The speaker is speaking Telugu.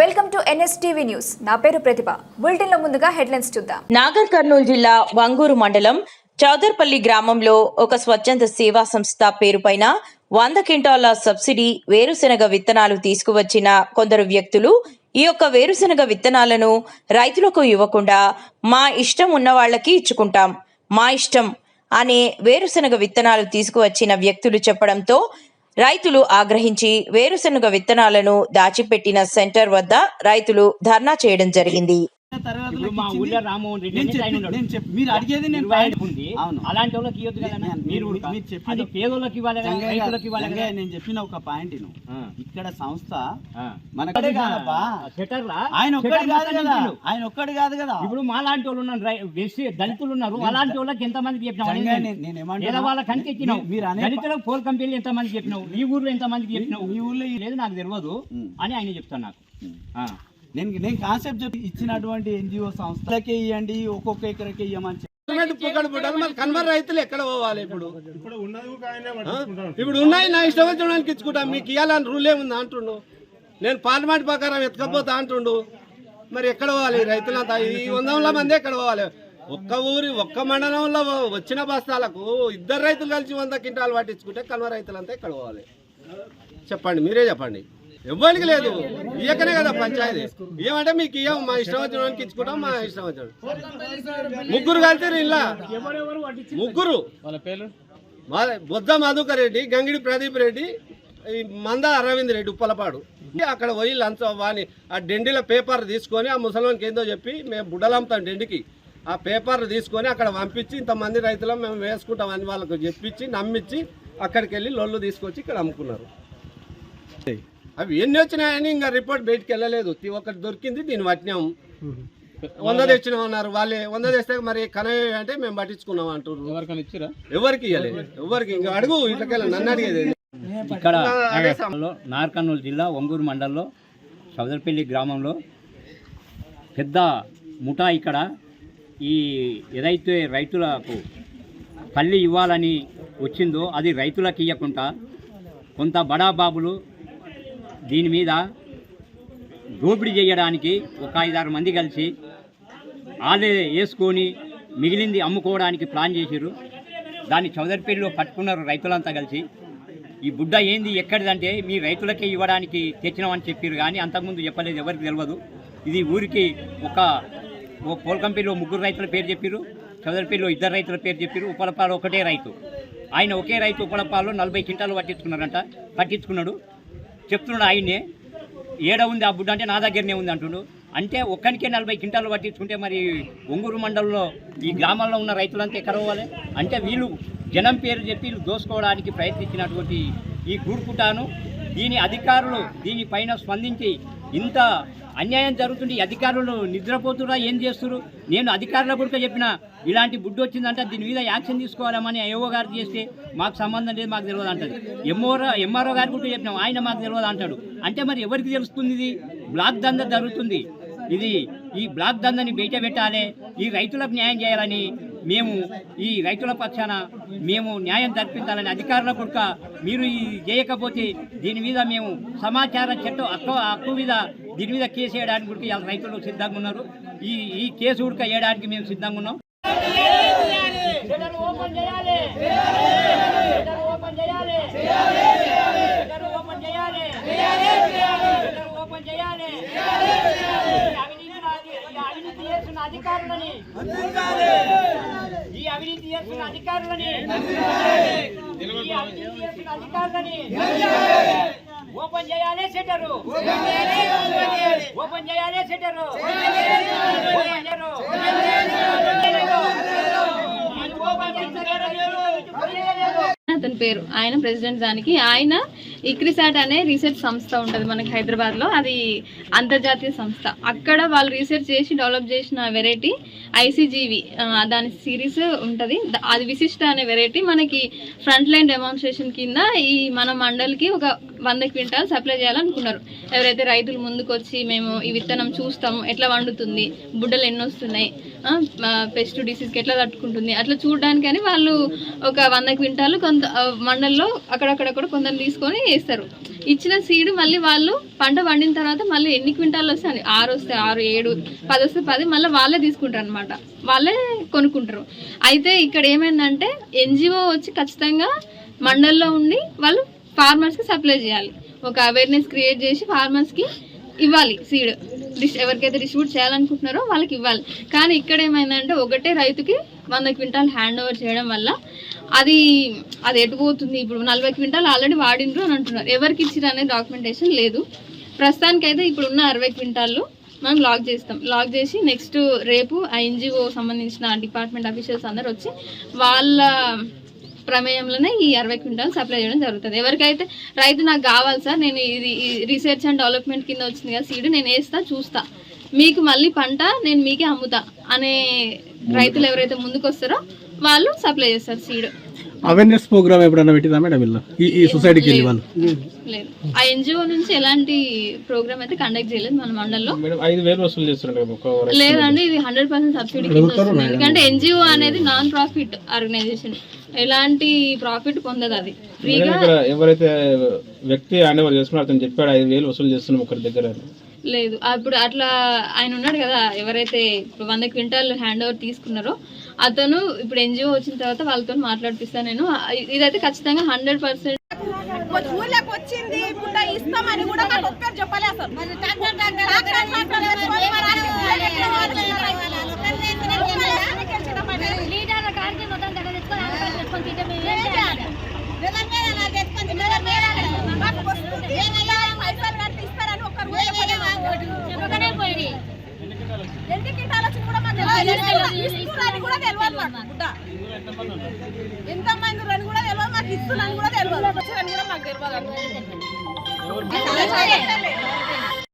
Welcome to NSTV news. నా పేరు ప్రతిభ. బులెటిన్లో ముందుగా హెడ్లైన్స్ చూద్దాం. నాగర్ కర్నూలు జిల్లా వంగూరు మండలం చౌదర్పల్లి గ్రామంలో ఒక స్వచ్ఛంద సేవా సంస్థ పేరుపైన వంద క్వింటాల సబ్సిడీ వేరుశెనగ విత్తనాలు తీసుకువచ్చిన కొందరు వ్యక్తులు ఈ యొక్క వేరుశెనగ విత్తనాలను రైతులకు ఇవ్వకుండా మా ఇష్టం ఉన్న వాళ్ళకి ఇచ్చుకుంటాం. మా ఇష్టం అనే వేరుశెనగ విత్తనాలు తీసుకువచ్చిన వ్యక్తులు చెప్పడంతో రైతులు ఆగ్రహించి వేరుశెనగ విత్తనాలను దాచిపెట్టిన సెంటర్ వద్ద రైతులు ధర్నా చేయడం జరిగింది. నేను మీరు అడిగేది ఉంది. అలాంటి వాళ్ళకి ఇవ్వద్దు కదా నేను- మీరు మీరు- కూడా. మీరు చెప్పిన- పేదోళ్ళకి ఇవ్వాలి రైతులకు ఇవ్వాలి నేను చెప్పిన ఒక పాయింట్. ఇక్కడ సంస్థ. మనకడే కాదబ్బా? ఆయన ఒక్కడి కాదు కదా. ఆయన ఒక్కడి కాదు కదా. ఇప్పుడు మా లాంటి వాళ్ళు ఉన్నారు దళితులు ఉన్నారు. అలాంటి వాళ్ళకి ఎంత మందికి చెప్పినావు. ఎక్కినావు దళితులకు పోల్ కంపెనీలు ఎంత మందికి చెప్పినావు నీ ఊర్లో ఎంత మందికి చెప్పినావు? మీ ఊర్లో ఈ- లేదు నాకు తెలియదు. అని ఆయన చెప్తాను నాకు. నేను నేను కాన్సెప్ట్ చెప్పి ఇచ్చినటువంటి ఎన్జిఓ సంస్థలకే ఇవ్వండి ఒక్కొక్క ఎకరకే ఇవ్వమని కన్వర్ రైతులు ఎక్కడ పోవాలి ఇప్పుడు? ఇప్పుడు ఉన్నాయి నా ఇష్టం వచ్చినానికి ఇచ్చుకుంటా మీకు ఇవ్వాలని రూల్ ఏముంది అంటుండు? నేను పార్లమెంట్ ప్రకారం ఎత్తుకపోతా అంటుండు. మరి ఎక్కడ పోవాలి? రైతులంతా ఈ వందల మంది ఎక్కడ పోవాలి? ఒక్క ఊరి ఒక్క మండలంలో వచ్చిన బస్తాలకు ఇద్దరు రైతులు కలిసి వంద క్వింటాలు పట్టించుకుంటే కన్వ రైతులంతా ఎక్కడ పోవాలి? చెప్పండి మీరే చెప్పండి. ఎవ్వరికి లేదు. ఇయ్యకనే కదా పంచాయతీ. ఏమంటే మీకు ఇయ్యం మా ఇష్టం వచ్చిన ఇచ్చుకుంటాం మా ఇష్టం వచ్చిన ముగ్గురు కలిసి ఇలా. ముగ్గురు. బొద్ద మధుకర్ రెడ్డి గంగిడి ప్రదీప్ రెడ్డి ఈ మంద అరవింద్ రెడ్డి ఉప్పలపాడు. అక్కడ పోయి లంచ్ వాని ఆ డెండిల పేపర్ తీసుకొని ఆ ముసలానికి ఏందో చెప్పి మేము బుడ్డలంతాం డెండికి. ఆ పేపర్ తీసుకొని అక్కడ పంపించి ఇంతమంది రైతులం మేము వేసుకుంటామని వాళ్ళకు చెప్పించి నమ్మించి అక్కడికి వెళ్ళి లొల్లు తీసుకొచ్చి ఇక్కడ అమ్ముకున్నారు. అవి ఎన్ని వచ్చినాయని ఇంకా రిపోర్ట్ బయటికి వెళ్ళలేదు. తి- ఒకటి దొరికింది దీన్ని పట్టినాం వంద తెచ్చినాం అన్నారు. వాళ్ళే వంద తెస్తే మరి కనవ అంటే మేము పట్టించుకున్నాం అంటారు ఎవరికి ఇవ్వలేదు ఎవరికి ఇంకా అడుగు ఇట్లకెళ్ళ నన్ను అడిగేది? ఇక్కడ నార్కర్నూలు జిల్లా ఒంగూరు మండలంలో సౌదరపల్లి గ్రామంలో పెద్ద ముఠా ఇక్కడ ఈ ఏదైతే రైతులకు పల్లి ఇవ్వాలని వచ్చిందో అది రైతులకు ఇవ్వకుండా కొంత బడా బాబులు దీని మీద దోపిడీ చేయడానికి ఒక ఐదారు మంది కలిసి వాళ్ళే వేసుకొని మిగిలింది అమ్ముకోవడానికి ప్లాన్ చేశారు దాన్ని చౌదరిపల్లిలో పట్టుకున్నారు రైతులంతా కలిసి. ఈ బుడ్డ ఏంది ఎక్కడిదంటే మీ రైతులకే ఇవ్వడానికి తెచ్చినామని చెప్పారు కానీ అంతకుముందు చెప్పలేదు ఎవరికి తెలియదు ఇది ఊరికి ఒక ఓ పోల్ కంపెనీలో ముగ్గురు రైతుల పేరు చెప్పారు చౌదరిపల్లిలో ఇద్దరు రైతుల పేరు చెప్పారు ఉపలపాలు ఒకటే రైతు. ఆయన ఒకే రైతు ఉపలపాలు నలభై క్వింటాలు పట్టించుకున్నారంట పట్టించుకున్నాడు చెప్తున్నాడు ఆయన్నే ఏడ ఉంది ఆ బుడ్డ? అంటే నా దగ్గరనే ఉంది అంటుండు. అంటే ఒక్కనికే నలభై క్వింటాలు పట్టించుకుంటే మరి ఒంగూరు మండలంలో ఈ గ్రామాల్లో ఉన్న రైతులంతా ఎక్కడ పోవాలి? అంటే వీళ్ళు జనం పేరు చెప్పి వీళ్ళు దోసుకోవడానికి ప్రయత్నించినటువంటి ఈ గూడుపుటాను దీని అధికారులు దీనిపైన స్పందించి ఇంత అన్యాయం జరుగుతుంది ఈ అధికారులు నిద్రపోతురా? ఏం చేస్తున్నారు నేను అధికారుల కూడా చెప్పిన ఇలాంటి బుడ్డు వచ్చిందంటే దీని మీద యాక్షన్ తీసుకోవాలని ఏఓ గారు చేస్తే మాకు సంబంధం లేదు మాకు తెలియదు అంటారు ఎంఓఆర్ ఎంఆర్ఓ గారు కూడా చెప్పినాం ఆయన మాకు తెలియదు అంటాడు. అంటే మరి ఎవరికి తెలుస్తుంది ఇది? బ్లాక్ దంద జరుగుతుంది. ఇది ఈ బ్లాక్ దందని బయట పెట్టాలి ఈ రైతులకు న్యాయం చేయాలని మేము ఈ రైతుల పక్షాన మేము న్యాయం జరిపించాలని అధికారుల కొడుక మీరు ఈ చేయకపోతే దీని మీద మేము సమాచార చట్టం హక్కు హక్కు మీద దీని మీద కేసు వేయడానికి కూడా రైతులు సిద్ధంగా ఉన్నారు. ఈ ఈ కేసు ఉడక వేయడానికి మేము సిద్ధంగా ఉన్నాం. చేయాలి చేయాలి చేయాలి చేయాలి అధికారులని ఈ అవినీతి చేస్తున్న అధికారులని అధికారులని ఓపెన్ చేయాలి సెటరు ఓపెన్ చేయాలి సెటరు ఓపెన్ చేయరు. ఓపెన్ చేస్తారు. అతని పేరు. ఆయన ప్రెసిడెంట్ దానికి. ఆయన ఇక్రిసాట్ అనే రీసెర్చ్ సంస్థ ఉంటుంది మనకి హైదరాబాద్లో అది అంతర్జాతీయ సంస్థ. అక్కడ వాళ్ళు రీసెర్చ్ చేసి డెవలప్ చేసిన వెరైటీ ఐసీజీవి దాని సిరీస్ ఉంటుంది. అది విశిష్ట అనే వెరైటీ మనకి ఫ్రంట్ లైన్ డెమాన్స్ట్రేషన్ కింద ఈ మన మండలికి ఒక వంద క్వింటాల్ సప్లై చేయాలనుకున్నారు. ఎవరైతే రైతులు ముందుకొచ్చి మేము ఈ విత్తనం చూస్తాము ఎట్లా వండుతుంది బుడ్డలు ఎన్ని వస్తున్నాయి పెస్ట్ డిసీజ్కి ఎట్లా తట్టుకుంటుంది అట్లా చూడడానికని వాళ్ళు ఒక వంద క్వింటాలు కొంత మండల్లో మండల్లో కూడా కొందరు తీసుకొని వేస్తారు ఇచ్చిన సీడ్ మళ్ళీ వాళ్ళు పంట పండిన తర్వాత మళ్ళీ ఎన్ని క్వింటాలు వస్తాయి ఆరు వస్తాయి ఆరు ఏడు పది వస్తే పది మళ్ళీ వాళ్ళే తీసుకుంటారు అనమాట వాళ్ళే కొనుక్కుంటారు. అయితే ఇక్కడ ఏమైందంటే ఎన్జిఓ వచ్చి ఖచ్చితంగా మండల్లో ఉండి వాళ్ళు ఫార్మర్స్కి సప్లై చేయాలి. ఒక అవేర్నెస్ క్రియేట్ చేసి ఫార్మర్స్కి ఇవ్వాలి సీడ్ డిస్ ఎవరికైతే డిస్ట్రిబ్యూట్ చేయాలనుకుంటున్నారో వాళ్ళకి ఇవ్వాలి. కానీ ఇక్కడ ఏమైందంటే ఒకటే రైతుకి వంద క్వింటాల్ హ్యాండ్ ఓవర్ చేయడం వల్ల అది అది ఎటుపోతుంది ఇప్పుడు నలభై క్వింటాల్ ఆల్రెడీ వాడిండ్రు అని అంటున్నారు. ఎవరికి ఇచ్చిరు అనే డాక్యుమెంటేషన్ లేదు. ప్రస్తుతానికైతే ఇప్పుడు ఉన్న అరవై క్వింటాళ్ళు మనం లాక్ చేస్తాం. లాక్ చేసి నెక్స్ట్ రేపు ఆ ఎన్జిఓ సంబంధించిన డిపార్ట్మెంట్ అఫీషియల్స్ అందరు వచ్చి వాళ్ళ ప్రమేయంలోనే ఈ అరవై క్వింటాల్ సప్లై చేయడం జరుగుతుంది. ఎవరికైతే రైతు నాకు కావాలి సార్ నేను ఇది రీసెర్చ్ అండ్ డెవలప్మెంట్ కింద వచ్చింది కదా సీడ్ నేను వేస్తా చూస్తా. మీకు మళ్ళీ పంట నేను మీకే అమ్ముతా అనే రైతులు ఎవరైతే ముందుకు వస్తారో వాళ్ళు సప్లై చేస్తారు సీడ్ అవేర్నెస్ ప్రోగ్రామ్ ఎప్పుడైనా పెట్టిందా మేడం వీళ్ళు? ఈ ఈ సొసైటీకి వెళ్ళి వాళ్ళు? లేదు. ఆ ఎన్జిఓ నుంచి ఎలాంటి ప్రోగ్రామ్ అయితే కండక్ట్ చేయలేదు మన మండల్లో. మేడం ఐదు వేలు వసూలు చేస్తున్నారు లేదండి ఇది హండ్రెడ్ పర్సెంట్ సబ్సిడీ ఎందుకంటే ఎన్జిఓ అనేది నాన్ ప్రాఫిట్ ఆర్గనైజేషన్ ఎలాంటి ప్రాఫిట్ పొందదు అది. ఇక్కడ ఎవరైతే వ్యక్తి హ్యాండ్ ఓవర్ చేసుకున్నారో అతను చెప్పాడు ఐదు వేలు వసూలు చేస్తున్నాం ఒకరి దగ్గర. లేదు. అప్పుడు అట్లా ఆయన ఉన్నాడు కదా ఎవరైతే ఇప్పుడు వంద క్వింటాల్ హ్యాండ్ ఓవర్ తీసుకున్నారో అతను ఇప్పుడు ఎన్జిఓ వచ్చిన తర్వాత వాళ్ళతో మాట్లాడిపిస్తాను నేను. ఇదైతే ఖచ్చితంగా హండ్రెడ్ పర్సెంట్. ఊర్లోకి వచ్చింది ఇస్తామని కూడా మాకు ఒక్కరు చెప్పలే అసలు ట్రాక్టర్ ట్రాక్టర్ వేసుకొని మరి అన్ని ఊర్లోకి ఎట్లా వాళ్ళు? లీటర్ కాడికి మొత్తం దగ్గర తెచ్చుకొని ఆడ కాడ తెచ్చుకొని తింటే మేము ఏం చేయాలి? రిజన్ మీద నా తెచ్చుకొని తింటే రిజన్ మీద మాకు వస్తుంది. ఏమయ్యా, పైసలు కడితే ఇస్తారని ఒక్కరు కూడా చెప్పలేదు. ఎన్ని కింటాలు వచ్చి కూడా మాకు తెలియదు. ఇస్తున్నారని కూడా తెలియదు మాకు గుడ్డ. ఎంత మంది రని కూడా తెలియదు మాకు ఇస్తున్నారని కూడా తెలియదు. వచ్చారని కూడా మాకు తెలియదు?